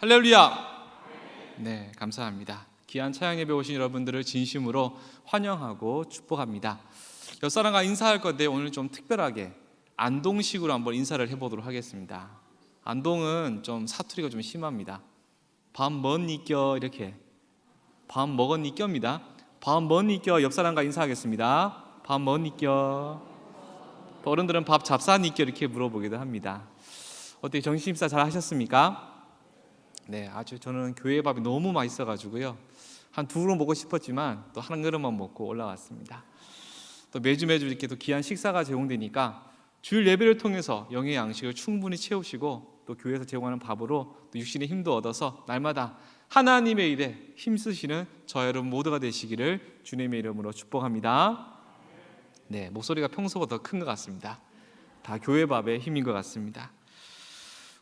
할렐루야. 네, 감사합니다. 귀한 차양 예배 오신 여러분들을 진심으로 환영하고 축복합니다. 옆사람과 인사할 건데 오늘 좀 특별하게 안동식으로 한번 인사를 해보도록 하겠습니다. 안동은 좀 사투리가 좀 심합니다. 밥 먹니껴 이렇게 밥 먹었니껴입니다. 밥 먹니껴 옆 사람과 인사하겠습니다. 밥 먹니껴. 또 어른들은 밥 잡사니껴 이렇게 물어보기도 합니다. 어떻게 정신입사 잘 하셨습니까? 네, 아주 저는 교회 밥이 너무 맛있어 가지고요. 한 두 그릇 먹고 싶었지만 또 한 그릇만 먹고 올라왔습니다. 또 매주 매주 이렇게 또 귀한 식사가 제공되니까 주일 예배를 통해서 영의 양식을 충분히 채우시고 또 교회에서 제공하는 밥으로 또 육신의 힘도 얻어서 날마다 하나님의 일에 힘쓰시는 저 여러분 모두가 되시기를 주님의 이름으로 축복합니다. 네, 목소리가 평소보다 더큰것 같습니다. 다 교회 밥의 힘인 것 같습니다.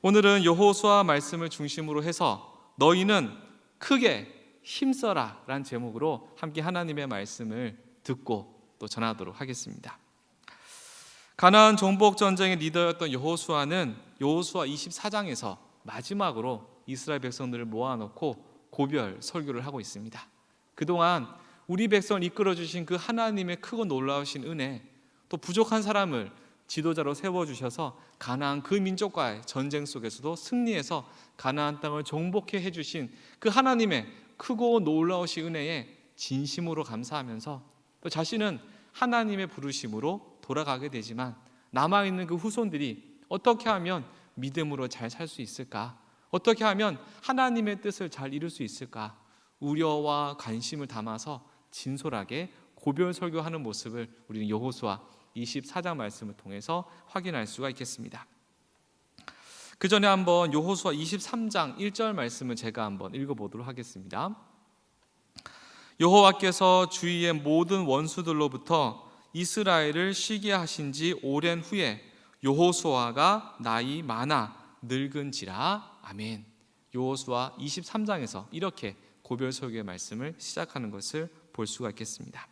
오늘은 여호수아 말씀을 중심으로 해서 너희는 크게 힘써라 라는 제목으로 함께 하나님의 말씀을 듣고 또 전하도록 하겠습니다. 가나안 정복 전쟁의 리더였던 여호수아는 여호수아 24장에서 마지막으로 이스라엘 백성들을 모아놓고 고별 설교를 하고 있습니다. 그동안 우리 백성을 이끌어 주신 그 하나님의 크고 놀라우신 은혜, 또 부족한 사람을 지도자로 세워 주셔서 가나안 그 민족과의 전쟁 속에서도 승리해서 가나안 땅을 정복해 해 주신 그 하나님의 크고 놀라우신 은혜에 진심으로 감사하면서 또 자신은 하나님의 부르심으로 돌아가게 되지만 남아 있는 그 후손들이 어떻게 하면 믿음으로 잘 살 수 있을까? 어떻게 하면 하나님의 뜻을 잘 이룰 수 있을까? 우려와 관심을 담아서 진솔하게 고별 설교하는 모습을 우리는 여호수아 24장 말씀을 통해서 확인할 수가 있겠습니다. 그 전에 한번 여호수아 23장 1절 말씀을 제가 한번 읽어보도록 하겠습니다. 여호와께서 주위의 모든 원수들로부터 이스라엘을 쉬게 하신 지 오랜 후에 여호수아가 나이 많아 늙은지라 아멘. 여호수아 23장에서 이렇게 고별 설교의 말씀을 시작하는 것을 볼 수가 있겠습니다.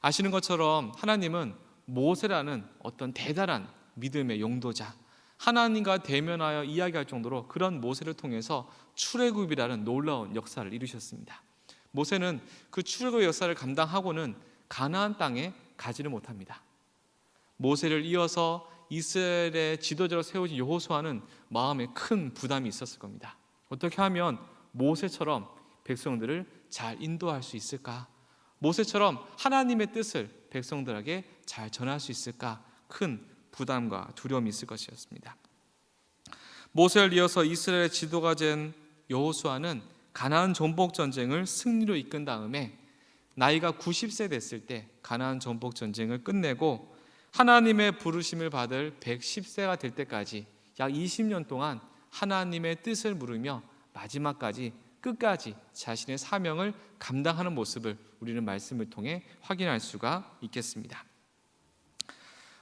아시는 것처럼 하나님은 모세라는 어떤 대단한 믿음의 용도자, 하나님과 대면하여 이야기할 정도로 그런 모세를 통해서 출애굽이라는 놀라운 역사를 이루셨습니다. 모세는 그 출애굽 역사를 감당하고는 가나안 땅에 가지를 못합니다. 모세를 이어서 이스라엘의 지도자로 세워진 여호수아는 마음에 큰 부담이 있었을 겁니다. 어떻게 하면 모세처럼 백성들을 잘 인도할 수 있을까? 모세처럼 하나님의 뜻을 백성들에게 잘 전할 수 있을까? 큰 부담과 두려움이 있을 것이었습니다. 모세를 이어서 이스라엘 지도가 된 여호수아는 가나안 전복 전쟁을 승리로 이끈 다음에 나이가 90세 됐을 때 가나안 전복 전쟁을 끝내고 하나님의 부르심을 받을 110세가 될 때까지 약 20년 동안 하나님의 뜻을 물으며 마지막까지 끝까지 자신의 사명을 감당하는 모습을 우리는 말씀을 통해 확인할 수가 있겠습니다.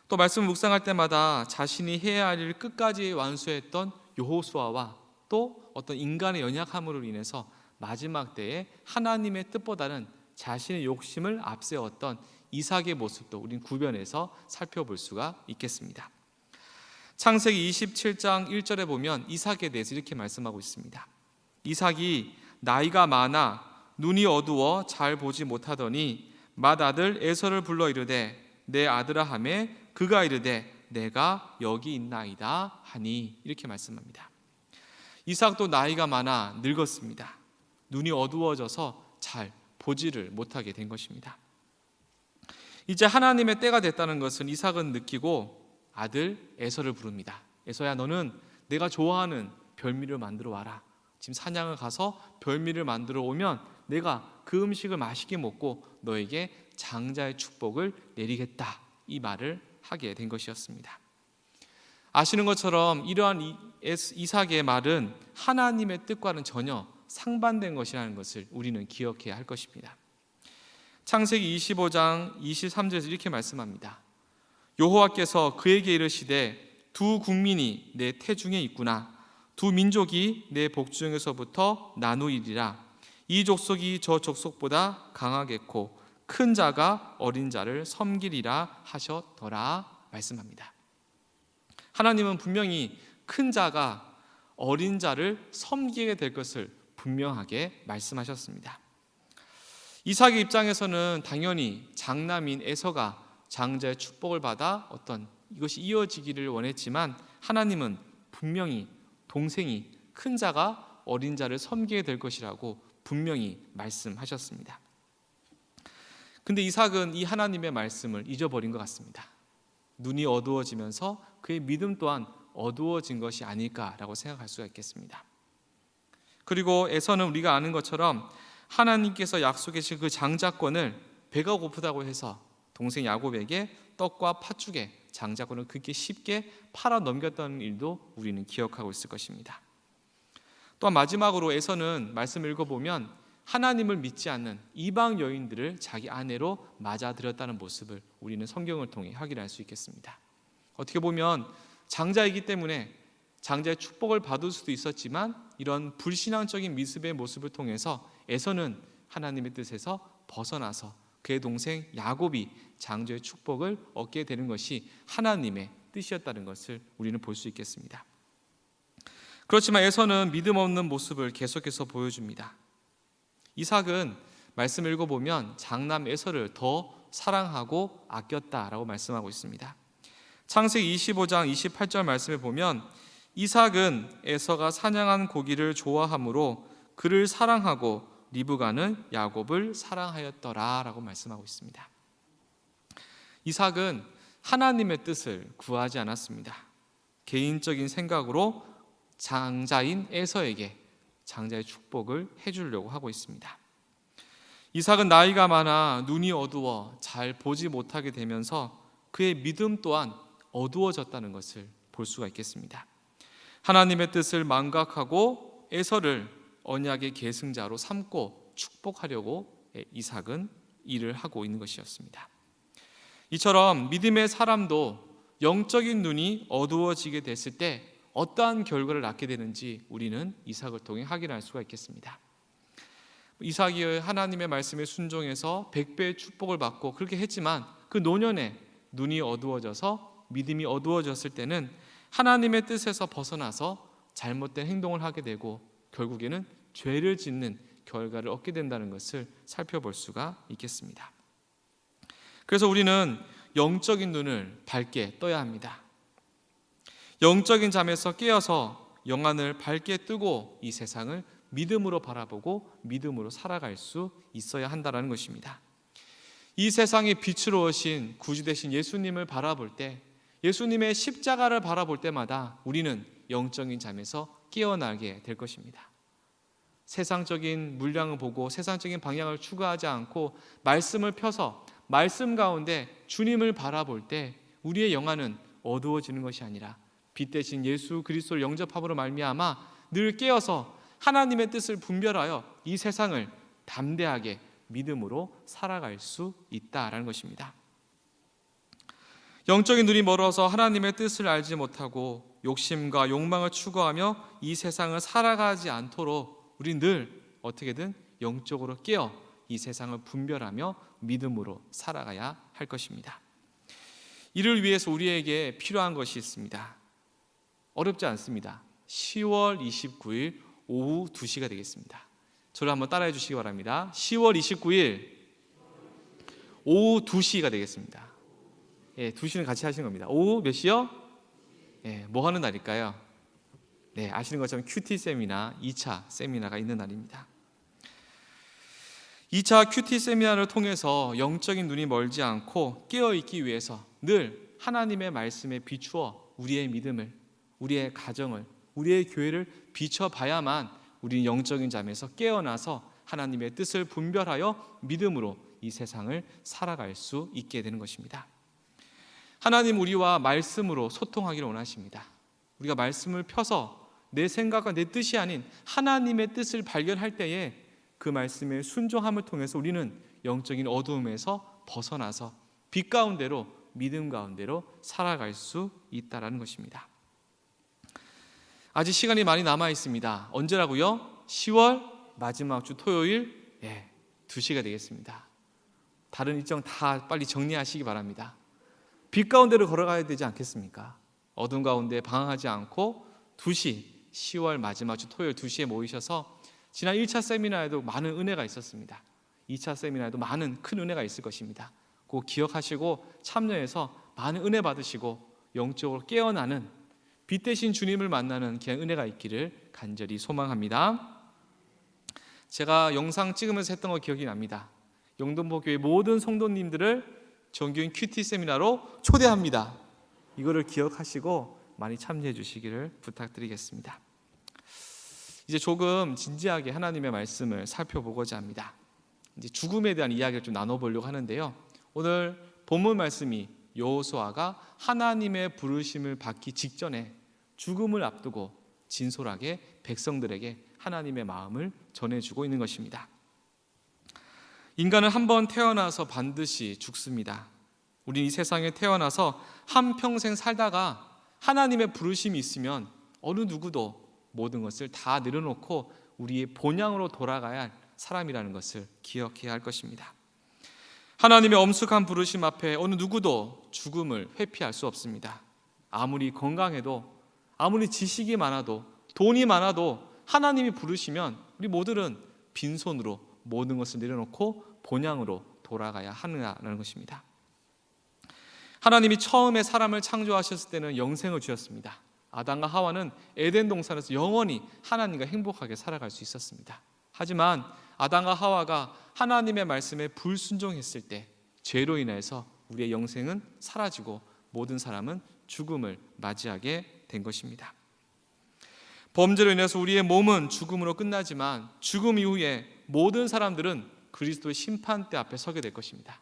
또 말씀 묵상할 때마다 자신이 해야 할 일을 끝까지 완수했던 여호수아와 또 어떤 인간의 연약함으로 인해서 마지막 때에 하나님의 뜻보다는 자신의 욕심을 앞세웠던 이삭의 모습도 우린 구변해서 살펴볼 수가 있겠습니다. 창세기 27장 1절에 보면 이삭에 대해서 이렇게 말씀하고 있습니다. 이삭이 나이가 많아 눈이 어두워 잘 보지 못하더니 맏아들 에서를 불러 이르되 내 아들아 하매 그가 이르되 내가 여기 있나이다 하니 이렇게 말씀합니다. 이삭도 나이가 많아 늙었습니다. 눈이 어두워져서 잘 보지를 못하게 된 것입니다. 이제 하나님의 때가 됐다는 것은 이삭은 느끼고 아들 에서를 부릅니다. 에서야 너는 내가 좋아하는 별미를 만들어 와라. 지금 사냥을 가서 별미를 만들어 오면 내가 그 음식을 맛있게 먹고 너에게 장자의 축복을 내리겠다. 이 말을 하게 된 것이었습니다. 아시는 것처럼 이러한 이삭의 말은 하나님의 뜻과는 전혀 상반된 것이라는 것을 우리는 기억해야 할 것입니다. 창세기 25장 23절에서 이렇게 말씀합니다. 여호와께서 그에게 이르시되 두 국민이 내 태중에 있구나 두 민족이 내 복중에서부터 나누이리라 이 족속이 저 족속보다 강하겠고 큰 자가 어린 자를 섬기리라 하셨더라 말씀합니다. 하나님은 분명히 큰 자가 어린 자를 섬기게 될 것을 분명하게 말씀하셨습니다. 이삭의 입장에서는 당연히 장남인 에서가 장자의 축복을 받아 어떤 이것이 이어지기를 원했지만 하나님은 분명히 동생이 큰 자가 어린 자를 섬기게 될 것이라고 분명히 말씀하셨습니다. 근데 이삭은 이 하나님의 말씀을 잊어버린 것 같습니다. 눈이 어두워지면서 그의 믿음 또한 어두워진 것이 아닐까라고 생각할 수가 있겠습니다. 그리고 에서는 우리가 아는 것처럼 하나님께서 약속하신 그 장자권을 배가 고프다고 해서 동생 야곱에게 떡과 팥죽에 장자권을 그렇게 쉽게 팔아 넘겼던 일도 우리는 기억하고 있을 것입니다. 또한 마지막으로 에서는 말씀 읽어보면 하나님을 믿지 않는 이방 여인들을 자기 아내로 맞아들였다는 모습을 우리는 성경을 통해 확인할 수 있겠습니다. 어떻게 보면 장자이기 때문에 장자의 축복을 받을 수도 있었지만 이런 불신앙적인 미습의 모습을 통해서 에서는 하나님의 뜻에서 벗어나서 그의 동생 야곱이 장자의 축복을 얻게 되는 것이 하나님의 뜻이었다는 것을 우리는 볼 수 있겠습니다. 그렇지만 에서는 믿음 없는 모습을 계속해서 보여줍니다. 이삭은 말씀 읽어보면 장남 에서를 더 사랑하고 아꼈다라고 말씀하고 있습니다. 창세기 25장 28절 말씀에 보면 이삭은 에서가 사냥한 고기를 좋아하므로 그를 사랑하고 리브가는 야곱을 사랑하였더라라고 말씀하고 있습니다. 이삭은 하나님의 뜻을 구하지 않았습니다. 개인적인 생각으로 장자인 에서에게 장자의 축복을 해주려고 하고 있습니다. 이삭은 나이가 많아 눈이 어두워 잘 보지 못하게 되면서 그의 믿음 또한 어두워졌다는 것을 볼 수가 있겠습니다. 하나님의 뜻을 망각하고 에서를 언약의 계승자로 삼고 축복하려고 이삭은 일을 하고 있는 것이었습니다. 이처럼 믿음의 사람도 영적인 눈이 어두워지게 됐을 때 어떠한 결과를 낳게 되는지 우리는 이삭을 통해 확인할 수가 있겠습니다. 이삭이 하나님의 말씀에 순종해서 백배의 축복을 받고 그렇게 했지만 그 노년에 눈이 어두워져서 믿음이 어두워졌을 때는 하나님의 뜻에서 벗어나서 잘못된 행동을 하게 되고 결국에는 죄를 짓는 결과를 얻게 된다는 것을 살펴볼 수가 있겠습니다. 그래서 우리는 영적인 눈을 밝게 떠야 합니다. 영적인 잠에서 깨어서 영안을 밝게 뜨고 이 세상을 믿음으로 바라보고 믿음으로 살아갈 수 있어야 한다는 것입니다. 이 세상의 빛으로 오신 구주 되신 예수님을 바라볼 때 예수님의 십자가를 바라볼 때마다 우리는 영적인 잠에서 깨어나게 될 것입니다. 세상적인 물량을 보고 세상적인 방향을 추구하지 않고 말씀을 펴서 말씀 가운데 주님을 바라볼 때 우리의 영안은 어두워지는 것이 아니라 빛 대신 예수 그리스도를 영접함으로 말미암아 늘 깨어서 하나님의 뜻을 분별하여 이 세상을 담대하게 믿음으로 살아갈 수 있다라는 것입니다. 영적인 눈이 멀어서 하나님의 뜻을 알지 못하고 욕심과 욕망을 추구하며 이 세상을 살아가지 않도록 우리 늘 어떻게든 영적으로 깨어 이 세상을 분별하며 믿음으로 살아가야 할 것입니다. 이를 위해서 우리에게 필요한 것이 있습니다. 어렵지 않습니다. 10월 29일 오후 2시가 되겠습니다. 저를 한번 따라해 주시기 바랍니다. 10월 29일 오후 2시가 되겠습니다. 예, 2시는 같이 하시는 겁니다. 오후 몇 시요? 예, 뭐 하는 날일까요? 네, 아시는 것처럼 큐티 세미나 2차 세미나가 있는 날입니다. 2차 큐티 세미나를 통해서 영적인 눈이 멀지 않고 깨어 있기 위해서 늘 하나님의 말씀에 비추어 우리의 믿음을, 우리의 가정을, 우리의 교회를 비춰 봐야만 우리는 영적인 잠에서 깨어나서 하나님의 뜻을 분별하여 믿음으로 이 세상을 살아갈 수 있게 되는 것입니다. 하나님 우리와 말씀으로 소통하기를 원하십니다. 우리가 말씀을 펴서 내 생각과 내 뜻이 아닌 하나님의 뜻을 발견할 때에 그 말씀의 순종함을 통해서 우리는 영적인 어두움에서 벗어나서 빛 가운데로 믿음 가운데로 살아갈 수 있다라는 것입니다. 아직 시간이 많이 남아 있습니다. 언제라고요? 10월 마지막 주 토요일 예, 2시가 되겠습니다. 다른 일정 다 빨리 정리하시기 바랍니다. 빛 가운데로 걸어가야 되지 않겠습니까? 어둠 가운데 방황하지 않고 2시 10월 마지막 주 토요일 2시에 모이셔서 지난 1차 세미나에도 많은 은혜가 있었습니다. 2차 세미나에도 많은 큰 은혜가 있을 것입니다. 꼭 기억하시고 참여해서 많은 은혜 받으시고 영적으로 깨어나는 빛 대신 주님을 만나는 귀한 은혜가 있기를 간절히 소망합니다. 제가 영상 찍으면서 했던 거 기억이 납니다. 영동보 교회 모든 성도님들을 정규인 큐티 세미나로 초대합니다. 이거를 기억하시고 많이 참여해 주시기를 부탁드리겠습니다. 이제 조금 진지하게 하나님의 말씀을 살펴보고자 합니다. 이제 죽음에 대한 이야기를 좀 나눠보려고 하는데요. 오늘 본문 말씀이 여호수아가 하나님의 부르심을 받기 직전에 죽음을 앞두고 진솔하게 백성들에게 하나님의 마음을 전해주고 있는 것입니다. 인간은 한 번 태어나서 반드시 죽습니다. 우리 이 세상에 태어나서 한 평생 살다가 하나님의 부르심이 있으면 어느 누구도 모든 것을 다 내려놓고 우리의 본향으로 돌아가야 할 사람이라는 것을 기억해야 할 것입니다. 하나님의 엄숙한 부르심 앞에 어느 누구도 죽음을 회피할 수 없습니다. 아무리 건강해도 아무리 지식이 많아도 돈이 많아도 하나님이 부르시면 우리 모두는 빈손으로 모든 것을 내려놓고 본향으로 돌아가야 하느냐는 것입니다. 하나님이 처음에 사람을 창조하셨을 때는 영생을 주셨습니다. 아담과 하와는 에덴 동산에서 영원히 하나님과 행복하게 살아갈 수 있었습니다. 하지만 아담과 하와가 하나님의 말씀에 불순종했을 때 죄로 인해서 우리의 영생은 사라지고 모든 사람은 죽음을 맞이하게 된 것입니다. 범죄로 인해서 우리의 몸은 죽음으로 끝나지만 죽음 이후에 모든 사람들은 그리스도의 심판대 앞에 서게 될 것입니다.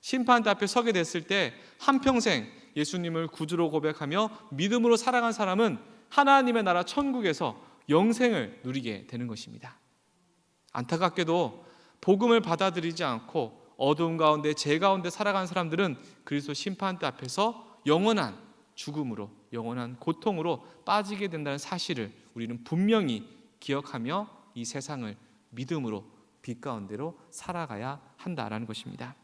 심판대 앞에 서게 됐을 때 한평생 예수님을 구주로 고백하며 믿음으로 살아간 사람은 하나님의 나라 천국에서 영생을 누리게 되는 것입니다. 안타깝게도 복음을 받아들이지 않고 어두운 가운데 죄 가운데 살아간 사람들은 그리스도 심판대 앞에서 영원한 죽음으로 영원한 고통으로 빠지게 된다는 사실을 우리는 분명히 기억하며 이 세상을 믿음으로 빛 가운데로 살아가야 한다라는 것입니다.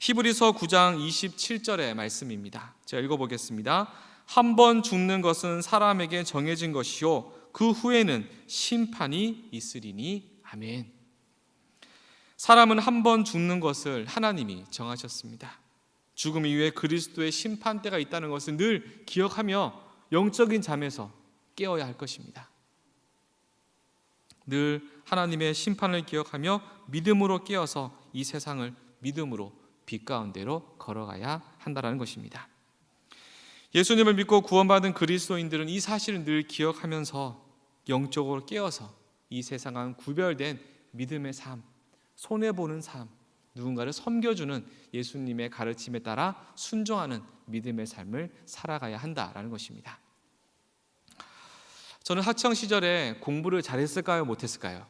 히브리서 9장 27절의 말씀입니다. 제가 읽어보겠습니다. 한 번 죽는 것은 사람에게 정해진 것이요 그 후에는 심판이 있으리니 아멘. 사람은 한 번 죽는 것을 하나님이 정하셨습니다. 죽음 이후에 그리스도의 심판대가 있다는 것을 늘 기억하며 영적인 잠에서 깨어야 할 것입니다. 늘 하나님의 심판을 기억하며 믿음으로 깨어서 이 세상을 믿음으로 빛 가운데로 걸어가야 한다라는 것입니다. 예수님을 믿고 구원받은 그리스도인들은 이 사실을 늘 기억하면서 영적으로 깨어서 이 세상은 구별된 믿음의 삶, 손해 보는 삶, 누군가를 섬겨주는 예수님의 가르침에 따라 순종하는 믿음의 삶을 살아가야 한다라는 것입니다. 저는 학창 시절에 공부를 잘했을까요, 못했을까요?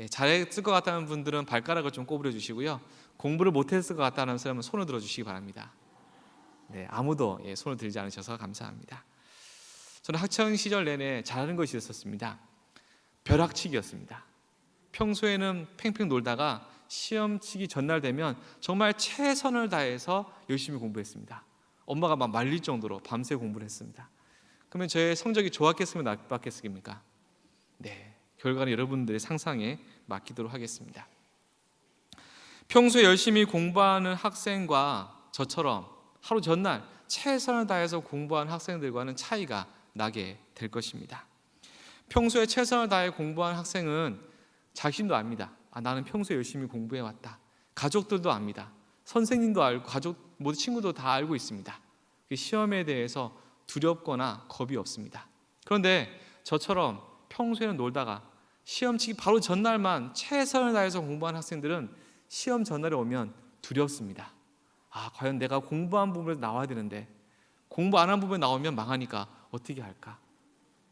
예, 잘했을 것 같다는 분들은 발가락을 좀 꼬부려 주시고요. 공부를 못했을 것 같다는 사람은 손을 들어 주시기 바랍니다. 네, 아무도 예, 손을 들지 않으셔서 감사합니다. 저는 학창 시절 내내 잘하는 것이 있었습니다. 벼락치기였습니다. 평소에는 팽팽 놀다가 시험 치기 전날 되면 정말 최선을 다해서 열심히 공부했습니다. 엄마가 막 말릴 정도로 밤새 공부를 했습니다. 그러면 저의 성적이 좋았겠으면 나빴겠습니까? 네, 결과는 여러분들의 상상에 맡기도록 하겠습니다. 평소에 열심히 공부하는 학생과 저처럼 하루 전날 최선을 다해서 공부한 학생들과는 차이가 나게 될 것입니다. 평소에 최선을 다해 공부한 학생은 자신도 압니다. 아, 나는 평소에 열심히 공부해 왔다. 가족들도 압니다. 선생님도 알고 가족 모두 친구도 다 알고 있습니다. 그 시험에 대해서 두렵거나 겁이 없습니다. 그런데 저처럼 평소에는 놀다가 시험 치기 바로 전날만 최선을 다해서 공부한 학생들은 시험 전날에 오면 두렵습니다. 아, 과연 내가 공부한 부분에 나와야 되는데 공부 안 한 부분에 나오면 망하니까 어떻게 할까?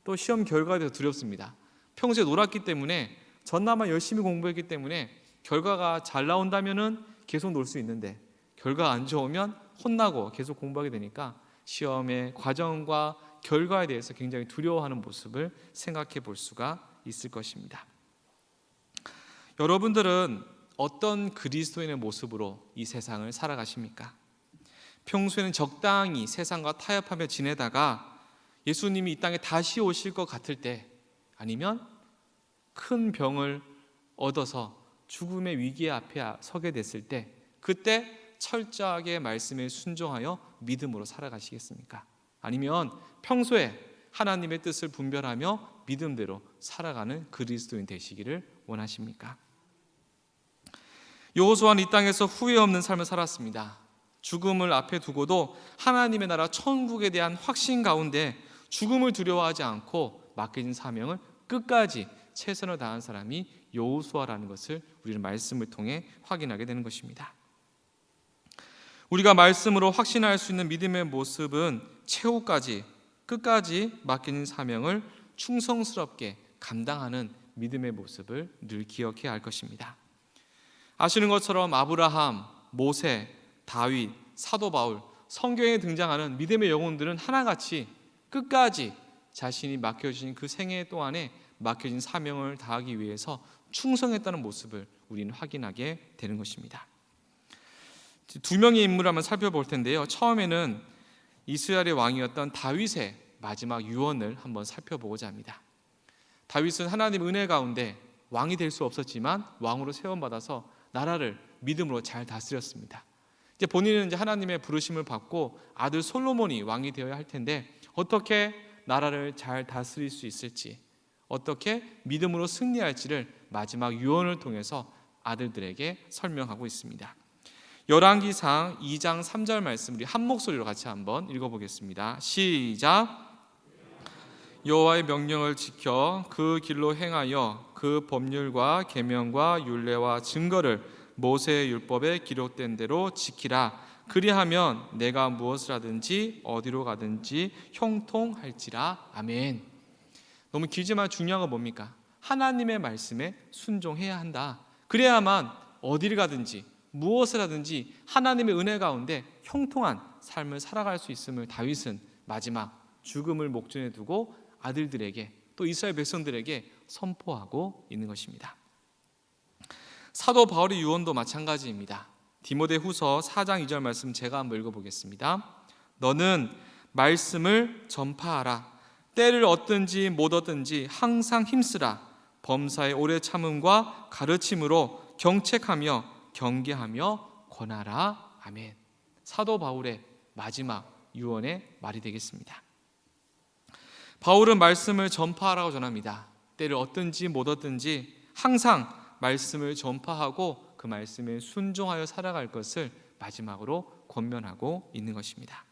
또 시험 결과에 대해서 두렵습니다. 평소에 놀았기 때문에 전날만 열심히 공부했기 때문에 결과가 잘 나온다면은 계속 놀 수 있는데 결과가 안 좋으면 혼나고 계속 공부하게 되니까 시험의 과정과 결과에 대해서 굉장히 두려워하는 모습을 생각해 볼 수가 있을 것입니다. 여러분들은 어떤 그리스도인의 모습으로 이 세상을 살아가십니까? 평소에는 적당히 세상과 타협하며 지내다가 예수님이 이 땅에 다시 오실 것 같을 때 아니면 큰 병을 얻어서 죽음의 위기 앞에 서게 됐을 때 그때 철저하게 말씀에 순종하여 믿음으로 살아가시겠습니까? 아니면 평소에 하나님의 뜻을 분별하며 믿음대로 살아가는 그리스도인 되시기를 원하십니까? 여호수아는 이 땅에서 후회 없는 삶을 살았습니다. 죽음을 앞에 두고도 하나님의 나라 천국에 대한 확신 가운데 죽음을 두려워하지 않고 맡겨진 사명을 끝까지 최선을 다한 사람이 여호수아라는 것을 우리는 말씀을 통해 확인하게 되는 것입니다. 우리가 말씀으로 확신할 수 있는 믿음의 모습은 최후까지 끝까지 맡겨진 사명을 충성스럽게 감당하는 믿음의 모습을 늘 기억해야 할 것입니다. 아시는 것처럼 아브라함, 모세, 다윗, 사도 바울, 성경에 등장하는 믿음의 영혼들은 하나같이 끝까지 자신이 맡겨진 그 생애 동안에 맡겨진 사명을 다하기 위해서 충성했다는 모습을 우리는 확인하게 되는 것입니다. 두 명의 인물을 한번 살펴볼 텐데요. 처음에는 이스라엘의 왕이었던 다윗의 마지막 유언을 한번 살펴보고자 합니다. 다윗은 하나님 은혜 가운데 왕이 될 수 없었지만 왕으로 세움 받아서 나라를 믿음으로 잘 다스렸습니다. 이제 본인은 이제 하나님의 부르심을 받고 아들 솔로몬이 왕이 되어야 할 텐데 어떻게 나라를 잘 다스릴 수 있을지 어떻게 믿음으로 승리할지를 마지막 유언을 통해서 아들들에게 설명하고 있습니다. 열왕기상 2장 3절 말씀 우리 한 목소리로 같이 한번 읽어보겠습니다. 시작. 여호와의 명령을 지켜 그 길로 행하여 그 법률과 계명과 율례와 증거를 모세의 율법에 기록된 대로 지키라. 그리하면 내가 무엇을 하든지 어디로 가든지 형통할지라. 아멘. 너무 길지만 중요한 건 뭡니까? 하나님의 말씀에 순종해야 한다. 그래야만 어디를 가든지 무엇을 하든지 하나님의 은혜 가운데 형통한 삶을 살아갈 수 있음을 다윗은 마지막 죽음을 목전에 두고 아들들에게 또 이스라엘 백성들에게 선포하고 있는 것입니다. 사도 바울의 유언도 마찬가지입니다. 디모데후서 4장 2절 말씀 제가 한번 읽어 보겠습니다. 너는 말씀을 전파하라. 때를 얻든지 못 얻든지 항상 힘쓰라. 범사의 오래 참음과 가르침으로 경책하며 경계하며 권하라. 아멘. 사도 바울의 마지막 유언의 말이 되겠습니다. 바울은 말씀을 전파하라고 전합니다. 때를 얻든지 못 얻든지 항상 말씀을 전파하고 그 말씀에 순종하여 살아갈 것을 마지막으로 권면하고 있는 것입니다.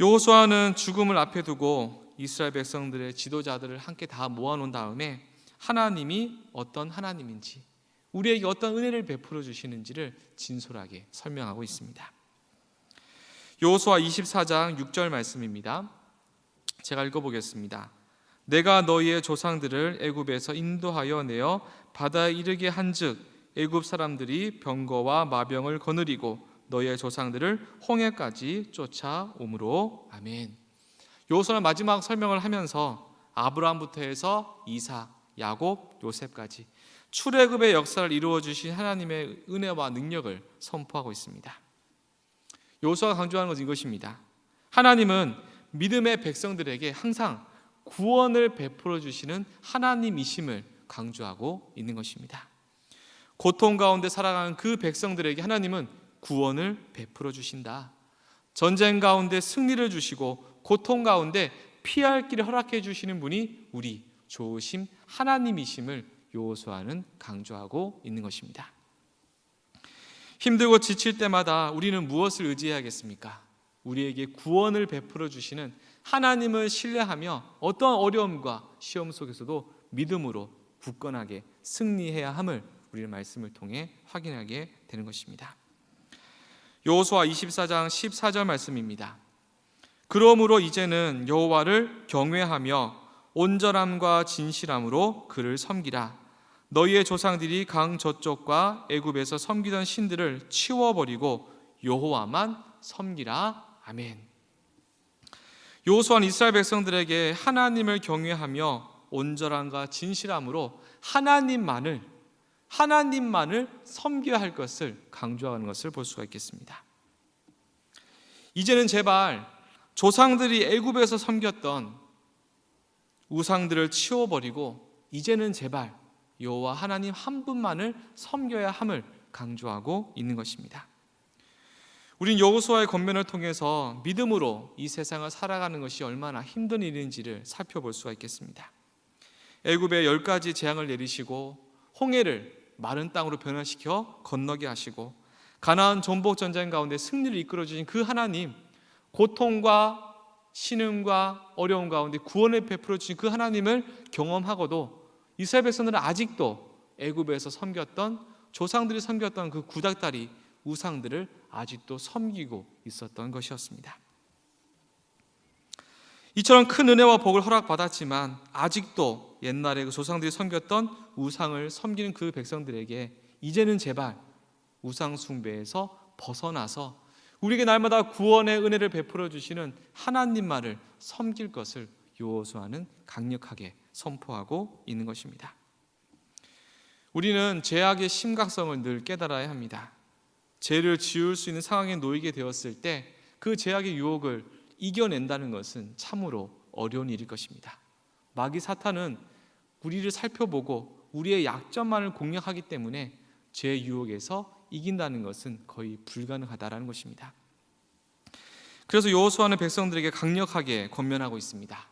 여호수아는 죽음을 앞에 두고 이스라엘 백성들의 지도자들을 함께 다 모아놓은 다음에 하나님이 어떤 하나님인지 우리에게 어떤 은혜를 베풀어 주시는지를 진솔하게 설명하고 있습니다. 여호수아 24장 6절 말씀입니다. 제가 읽어 보겠습니다. 내가 너희의 조상들을 애굽에서 인도하여 내어 바다에 이르게 한즉 애굽 사람들이 병거와 마병을 거느리고 너희의 조상들을 홍해까지 쫓아오므로 아멘. 요소는 마지막 설명을 하면서 아브라함부터 해서 이사, 야곱, 요셉까지 출애굽의 역사를 이루어 주신 하나님의 은혜와 능력을 선포하고 있습니다. 요소가 강조하는 것은 이것입니다. 하나님은 믿음의 백성들에게 항상 구원을 베풀어 주시는 하나님이심을 강조하고 있는 것입니다. 고통 가운데 살아가는 그 백성들에게 하나님은 구원을 베풀어 주신다. 전쟁 가운데 승리를 주시고 고통 가운데 피할 길을 허락해 주시는 분이 우리 좋으심 하나님이심을 요소하는 강조하고 있는 것입니다. 힘들고 지칠 때마다 우리는 무엇을 의지해야겠습니까? 우리에게 구원을 베풀어 주시는 하나님을 신뢰하며 어떤 어려움과 시험 속에서도 믿음으로 굳건하게 승리해야 함을 우리는 말씀을 통해 확인하게 되는 것입니다. 여호수아 24장 14절 말씀입니다. 그러므로 이제는 여호와를 경외하며 온전함과 진실함으로 그를 섬기라. 너희의 조상들이 강 저쪽과 애굽에서 섬기던 신들을 치워버리고 여호와만 섬기라. 아멘. 여호수아는 이스라엘 백성들에게 하나님을 경외하며 온전함과 진실함으로 하나님만을 하나님만을 섬겨야 할 것을 강조하는 것을 볼 수가 있겠습니다. 이제는 제발 조상들이 애굽에서 섬겼던 우상들을 치워버리고 이제는 제발 여호와 하나님 한 분만을 섬겨야 함을 강조하고 있는 것입니다. 우린 여호수아의 권면을 통해서 믿음으로 이 세상을 살아가는 것이 얼마나 힘든 일인지를 살펴볼 수가 있겠습니다. 애굽에 열 가지 재앙을 내리시고 홍해를 마른 땅으로 변화시켜 건너게 하시고 가나안 전복 전쟁 가운데 승리를 이끌어 주신 그 하나님 고통과 신음과 어려움 가운데 구원을 베풀어 주신 그 하나님을 경험하고도 이스라엘 백성들은 아직도 애굽에서 섬겼던 조상들이 섬겼던 그 구닥다리 우상들을 아직도 섬기고 있었던 것이었습니다. 이처럼 큰 은혜와 복을 허락받았지만 아직도 옛날에 그 조상들이 섬겼던 우상을 섬기는 그 백성들에게 이제는 제발 우상 숭배에서 벗어나서 우리에게 날마다 구원의 은혜를 베풀어 주시는 하나님만을 섬길 것을 요호수아는 강력하게 선포하고 있는 것입니다. 우리는 죄악의 심각성을 늘 깨달아야 합니다. 죄를 지을 수 있는 상황에 놓이게 되었을 때 그 죄악의 유혹을 이겨낸다는 것은 참으로 어려운 일일 것입니다. 마귀 사탄은 우리를 살펴보고 우리의 약점만을 공략하기 때문에 죄 유혹에서 이긴다는 것은 거의 불가능하다라는 것입니다. 그래서 여호수아는 백성들에게 강력하게 권면하고 있습니다.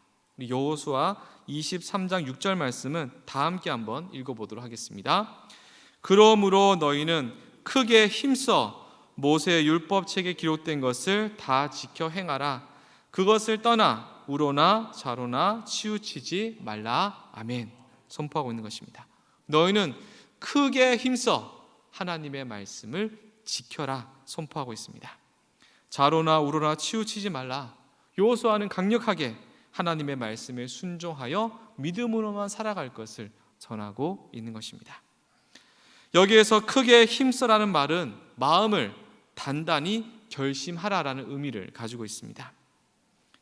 여호수아 23장 6절 말씀은 다 함께 한번 읽어보도록 하겠습니다. 그러므로 너희는 크게 힘써 모세의 율법 책에 기록된 것을 다 지켜 행하라. 그것을 떠나 우로나 자로나 치우치지 말라. 아멘. 선포하고 있는 것입니다. 너희는 크게 힘써 하나님의 말씀을 지켜라. 선포하고 있습니다. 자로나 우로나 치우치지 말라. 요호수아는 강력하게 하나님의 말씀에 순종하여 믿음으로만 살아갈 것을 전하고 있는 것입니다. 여기에서 크게 힘써라는 말은 마음을 단단히 결심하라라는 의미를 가지고 있습니다.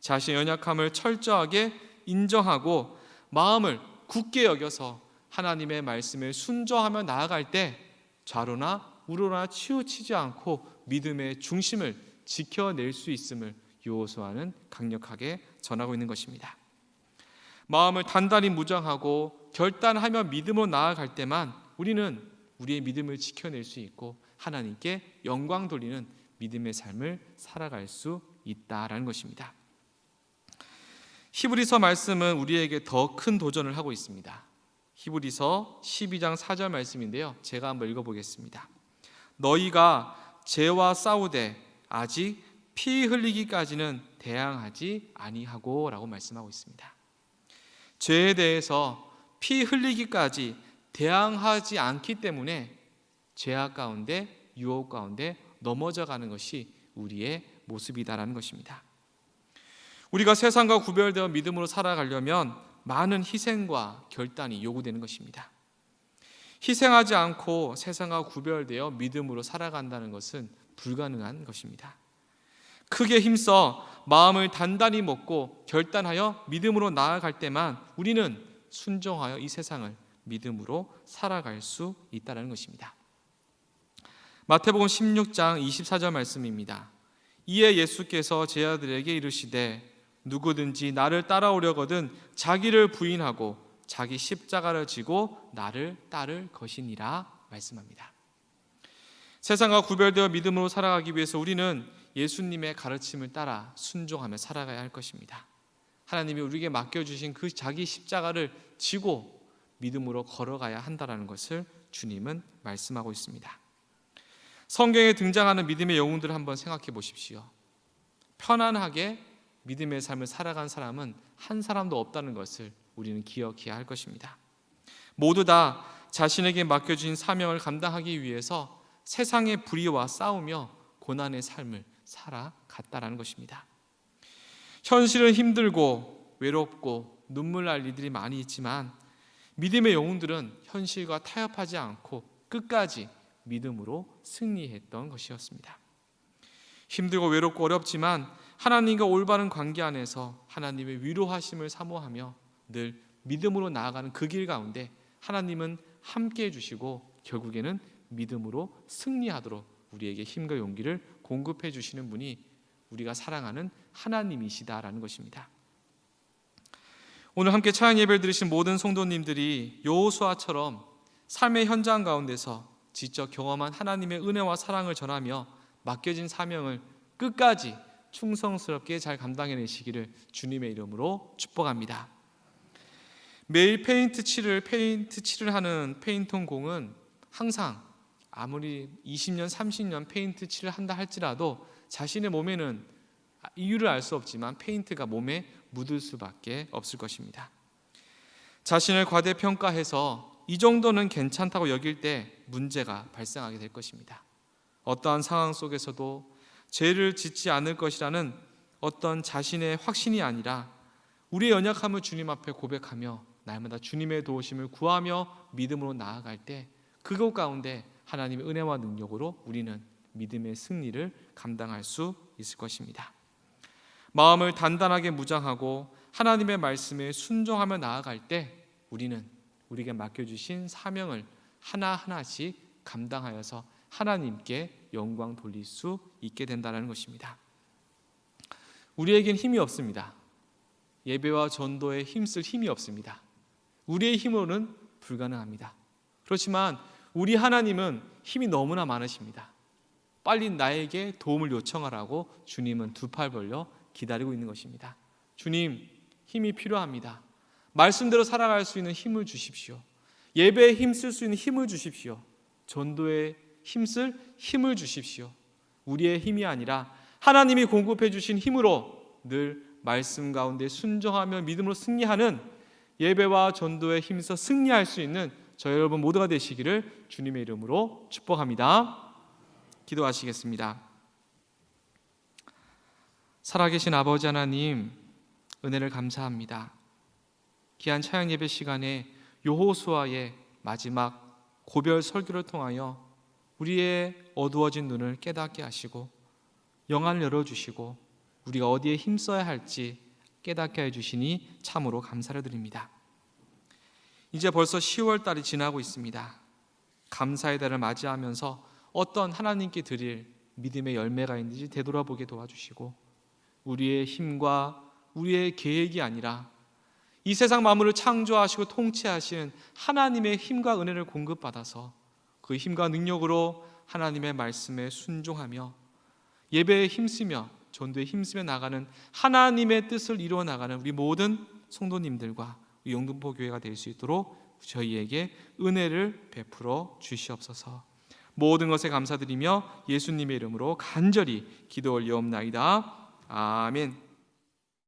자신의 연약함을 철저하게 인정하고 마음을 굳게 여겨서 하나님의 말씀에 순종하며 나아갈 때 좌로나 우로나 치우치지 않고 믿음의 중심을 지켜낼 수 있음을 요호수아는 강력하게 전하고 있는 것입니다. 마음을 단단히 무장하고 결단하며 믿음으로 나아갈 때만 우리는 우리의 믿음을 지켜낼 수 있고 하나님께 영광 돌리는 믿음의 삶을 살아갈 수 있다라는 것입니다. 히브리서 말씀은 우리에게 더 큰 도전을 하고 있습니다. 히브리서 12장 4절 말씀인데요. 제가 한번 읽어 보겠습니다. 너희가 죄와 싸우되 아직 피 흘리기까지는 대항하지 아니하고라고 말씀하고 있습니다. 죄에 대해서 피 흘리기까지 대항하지 않기 때문에 죄악 가운데 유혹 가운데 넘어져 가는 것이 우리의 모습이다라는 것입니다. 우리가 세상과 구별되어 믿음으로 살아가려면 많은 희생과 결단이 요구되는 것입니다. 희생하지 않고 세상과 구별되어 믿음으로 살아간다는 것은 불가능한 것입니다. 크게 힘써 마음을 단단히 먹고 결단하여 믿음으로 나아갈 때만 우리는 순종하여 이 세상을 믿음으로 살아갈 수 있다는 것입니다. 마태복음 16장 24절 말씀입니다. 이에 예수께서 제 아들에게 이르시되 누구든지 나를 따라오려거든 자기를 부인하고 자기 십자가를 지고 나를 따를 것이니라 말씀합니다. 세상과 구별되어 믿음으로 살아가기 위해서 우리는 예수님의 가르침을 따라 순종하며 살아가야 할 것입니다. 하나님이 우리에게 맡겨주신 그 자기 십자가를 지고 믿음으로 걸어가야 한다라는 것을 주님은 말씀하고 있습니다. 성경에 등장하는 믿음의 영웅들을 한번 생각해 보십시오. 편안하게 믿음의 삶을 살아간 사람은 한 사람도 없다는 것을 우리는 기억해야 할 것입니다. 모두 다 자신에게 맡겨진 사명을 감당하기 위해서 세상의 불의와 싸우며 고난의 삶을 살아갔다라는 것입니다. 현실은 힘들고 외롭고 눈물 날 일들이 많이 있지만 믿음의 영웅들은 현실과 타협하지 않고 끝까지 믿음으로 승리했던 것이었습니다. 힘들고 외롭고 어렵지만 하나님과 올바른 관계 안에서 하나님의 위로하심을 사모하며 늘 믿음으로 나아가는 그 길 가운데 하나님은 함께 해주시고 결국에는 믿음으로 승리하도록 우리에게 힘과 용기를 공급해 주시는 분이 우리가 사랑하는 하나님이시다라는 것입니다. 오늘 함께 찬양 예배를 드리신 모든 성도님들이 여호수아처럼 삶의 현장 가운데서 직접 경험한 하나님의 은혜와 사랑을 전하며 맡겨진 사명을 끝까지 충성스럽게 잘 감당해내시기를 주님의 이름으로 축복합니다. 매일 페인트 칠을 페인트 칠을 하는 페인팅 공은 항상 아무리 20년, 30년 페인트 칠을 한다 할지라도 자신의 몸에는 이유를 알 수 없지만 페인트가 몸에 묻을 수밖에 없을 것입니다. 자신을 과대평가해서 이 정도는 괜찮다고 여길 때 문제가 발생하게 될 것입니다. 어떠한 상황 속에서도 죄를 짓지 않을 것이라는 어떤 자신의 확신이 아니라 우리의 연약함을 주님 앞에 고백하며 날마다 주님의 도우심을 구하며 믿음으로 나아갈 때 그것 가운데 하나님의 은혜와 능력으로 우리는 믿음의 승리를 감당할 수 있을 것입니다. 마음을 단단하게 무장하고 하나님의 말씀에 순종하며 나아갈 때 우리는 우리에게 맡겨주신 사명을 하나하나씩 감당하여서 하나님께 영광 돌릴 수 있게 된다는 것입니다. 우리에겐 힘이 없습니다. 예배와 전도에 힘쓸 힘이 없습니다. 우리의 힘으로는 불가능합니다. 그렇지만 우리 하나님은 힘이 너무나 많으십니다. 빨리 나에게 도움을 요청하라고 주님은 두 팔 벌려 기다리고 있는 것입니다. 주님, 힘이 필요합니다. 말씀대로 살아갈 수 있는 힘을 주십시오. 예배에 힘쓸 수 있는 힘을 주십시오. 전도에 힘쓸 힘을 주십시오. 우리의 힘이 아니라 하나님이 공급해 주신 힘으로 늘 말씀 가운데 순종하며 믿음으로 승리하는 예배와 전도에 힘써 승리할 수 있는 저 여러분 모두가 되시기를 주님의 이름으로 축복합니다. 기도하시겠습니다. 살아계신 아버지 하나님 은혜를 감사합니다. 귀한 차양 예배 시간에 요호수아의 마지막 고별 설교를 통하여 우리의 어두워진 눈을 깨닫게 하시고 영안을 열어 주시고 우리가 어디에 힘써야 할지 깨닫게 해 주시니 참으로 감사를 드립니다. 이제 벌써 10월 달이 지나고 있습니다. 감사의 달을 맞이하면서 어떤 하나님께 드릴 믿음의 열매가 있는지 되돌아보게 도와주시고 우리의 힘과 우리의 계획이 아니라 이 세상 만물을 창조하시고 통치하시는 하나님의 힘과 은혜를 공급받아서 그 힘과 능력으로 하나님의 말씀에 순종하며 예배에 힘쓰며 전도에 힘쓰며 나가는 하나님의 뜻을 이루어 나가는 우리 모든 성도님들과 영등포 교회가 될 수 있도록 저희에게 은혜를 베풀어 주시옵소서. 모든 것에 감사드리며 예수님의 이름으로 간절히 기도 올리옵나이다. 아멘.